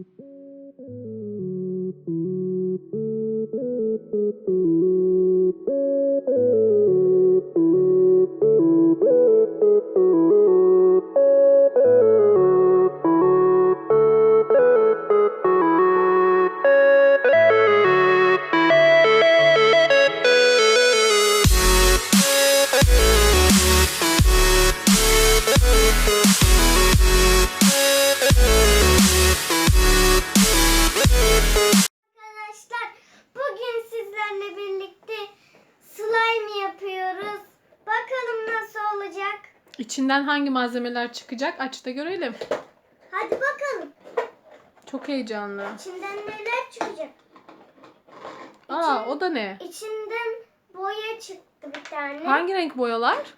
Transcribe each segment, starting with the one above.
Arkadaşlar İçinden hangi malzemeler çıkacak? Aç da görelim. Hadi bakalım. Çok heyecanlı. İçinden neler çıkacak? Aa o da ne? İçinden boya çıktı bir tane. Hangi renk boyalar?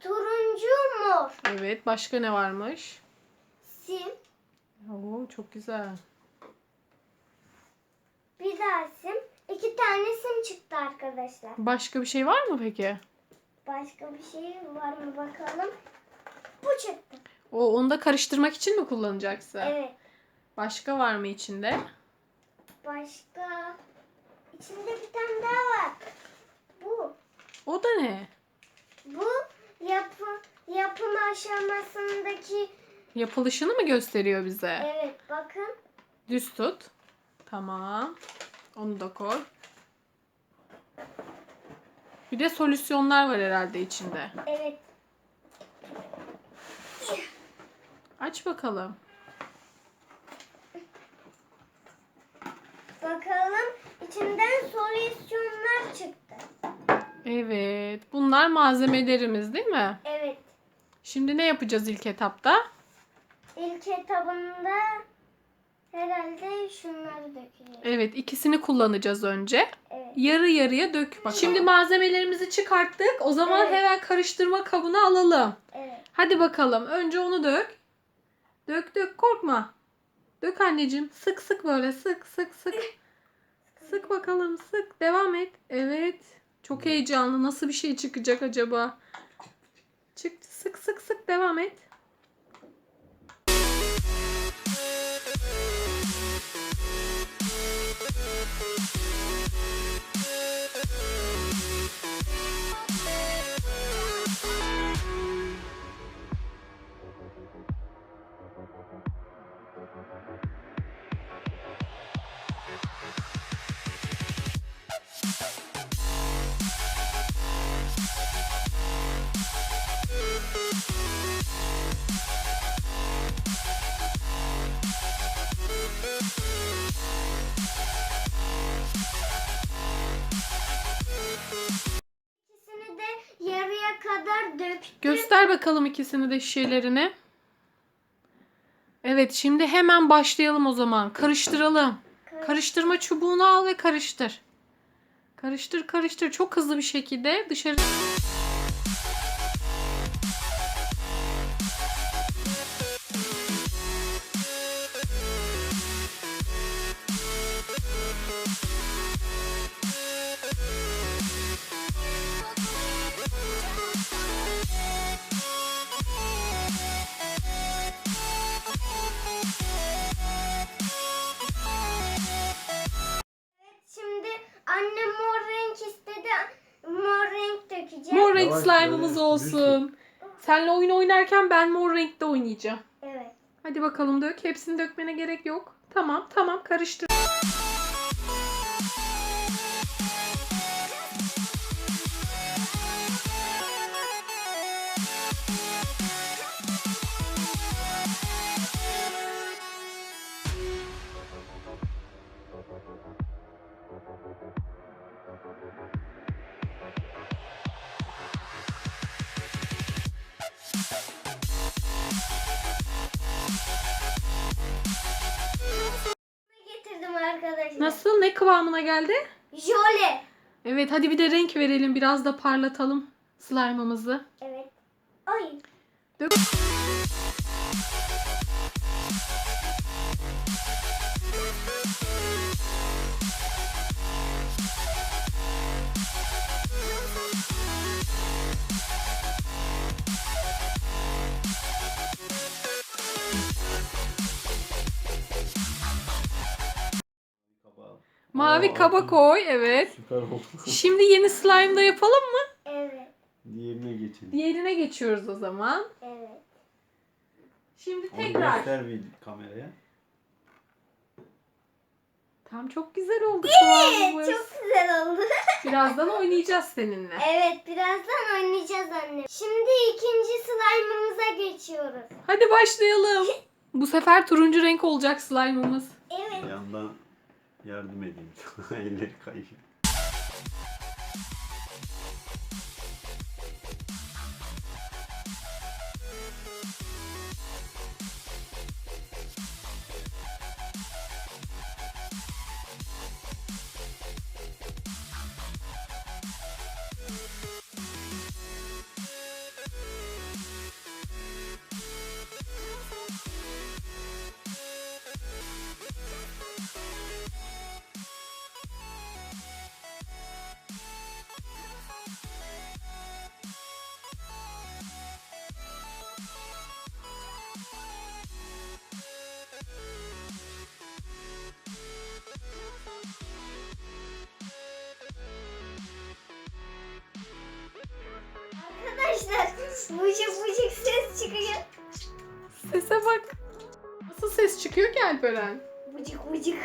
Turuncu mor. Evet başka ne varmış? Sim. Oo çok güzel. Bir daha sim. İki tane sim çıktı arkadaşlar. Başka bir şey var mı peki? Başka bir şey var mı bakalım. Bu çıktı. O onu da karıştırmak için mi kullanacaksın? Evet. Başka var mı içinde? Başka. İçinde bir tane daha var. Bu. O da ne? Bu yapı, yapım aşamasındaki Yapılışını mı gösteriyor bize? evet bakın Düz tut. Tamam. Onu da koy. Bir de solüsyonlar var herhalde içinde. evet Aç bakalım. bakalım içinden solüsyonlar çıktı. Evet. Bunlar malzemelerimiz değil mi? Evet Şimdi ne yapacağız ilk etapta? ilk etabında herhalde şunları dökeceğiz. Evet ikisini kullanacağız önce. Evet. Yarı yarıya dök bakalım. Şimdi malzemelerimizi çıkarttık. O zaman Evet. hemen karıştırma kabına alalım. Evet. Hadi bakalım. Önce onu dök. Dök dök korkma. Dök anneciğim. Sık sık böyle sık sık sık. Sık bakalım sık. Devam et. Evet. Çok heyecanlı. Nasıl bir şey çıkacak acaba? Çıktı. Sık sık sık devam et. Göster bakalım ikisini de şişelerini. Evet şimdi hemen başlayalım o zaman. Karıştıralım. Karıştırma çubuğunu al ve karıştır. Karıştır karıştır çok hızlı bir şekilde dışarı. Slime'ımız olsun. Seninle oyun oynarken ben mor renkte oynayacağım. Evet. Hadi bakalım dök. Hepsini dökmene gerek yok. Tamam tamam karıştır. Kıvamına geldi? Jöle. Evet hadi bir de renk verelim. Biraz da parlatalım slime'ımızı. Evet. Ay. Dök. Mavi kaba koy. Evet. Süper oldu. Şimdi yeni slime da yapalım mı? Evet. Diğerine geçelim. Diğerine geçiyoruz o zaman. Evet. Şimdi Onu tekrar. göster bir kameraya. Tam çok güzel oldu Evet, kıvamımız. çok güzel oldu. Birazdan oynayacağız seninle. evet, birazdan oynayacağız anne. Şimdi ikinci slime'ımıza geçiyoruz. Hadi başlayalım. Bu sefer turuncu renk olacak slime'ımız. Evet. Yandan yardım edeyim. Elleri kayıyor. Bucuk bucuk ses çıkıyor. Sese bak. Nasıl ses çıkıyor ki Alperen? Bucuk bucuk.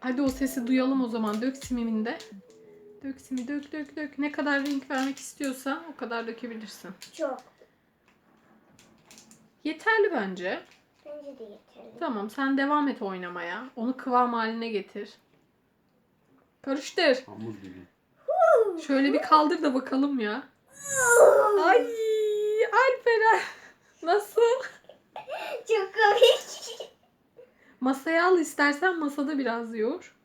Hadi o sesi duyalım o zaman. Dök simimini de. Dök simi dök dök dök. Ne kadar renk vermek istiyorsan o kadar dökebilirsin. Çok. Yeterli bence. Bence de yeterli. Tamam sen devam et oynamaya. Onu kıvam haline getir. Karıştır. Hamur gibi. Şöyle bir kaldır da bakalım ya. Ay Alperen. Nasıl? Çok komik. Masaya al istersen masada biraz yoğur.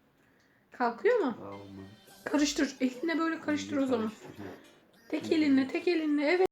Kalkıyor mu? Karıştır. Elinle böyle karıştır o zaman. Tek elinle tek elinle evet.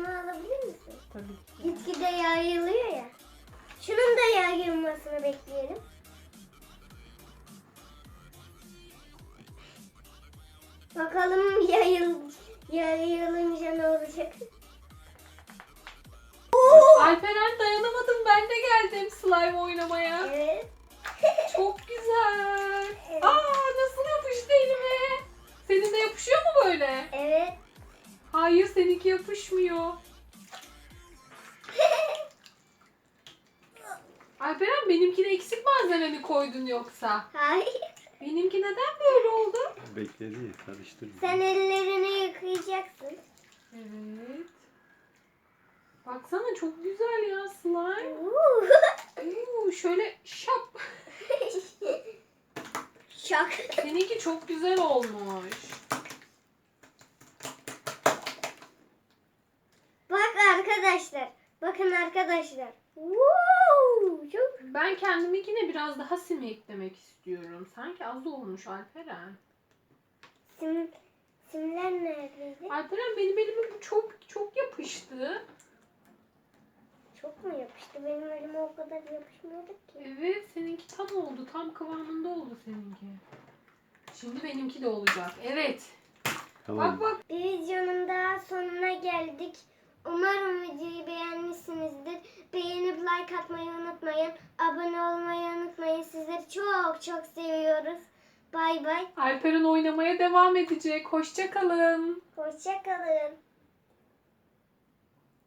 Mısın? Tabii ki. Gitgide yayılıyor ya. Şunun da yayılmasını bekleyelim. Bakalım yayıl yayılınca ne olacak? Alperen dayanamadım ben de geldim slime oynamaya. Evet. Çok güzel. Evet. Aa nasıl yapıştı elime? Senin de yapışıyor mu böyle? Evet. Hayır seninki yapışmıyor. Alperen benimkine eksik malzeme mi koydun yoksa? Hayır. Benimki neden böyle oldu? Bekledi ya karıştırma. Sen ellerini yıkayacaksın. Evet. Baksana çok güzel ya slime. Oo, şöyle şap. Şok. Seninki çok güzel olmuş. Bak arkadaşlar. Bakın arkadaşlar. Woo! Çok Ben kendiminkine biraz daha sim eklemek istiyorum. Sanki az olmuş Alperen. sim, simler neredeydi? Alperen benim elime bu çok çok yapıştı. Çok mu yapıştı? Benim elime o kadar yapışmıyordu ki. Evet seninki tam oldu. Tam kıvamında oldu seninki. Şimdi benimki de olacak. Evet. Tamam. Bak bak. Bir videonun daha sonuna geldik. Umarım videoyu beğenmişsinizdir. Beğenip like atmayı unutmayın. Abone olmayı unutmayın. Sizleri çok çok seviyoruz. Bay bay. Alperen oynamaya devam edecek. Hoşça kalın. Hoşçakalın.